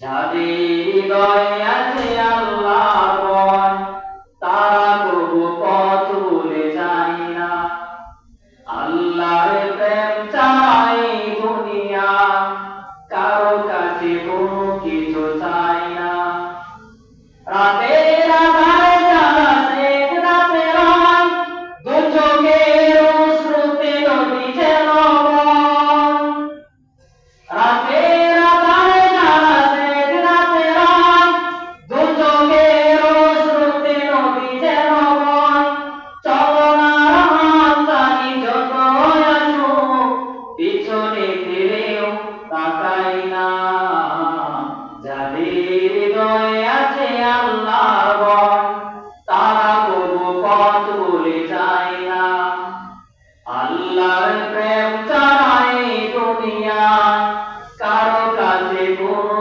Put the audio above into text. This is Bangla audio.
যাদের হৃদয় আছে ভুলে যায় না। আল্লাহর প্রেম ছাড়াই দুনিয়া। কারও কাছে কোনো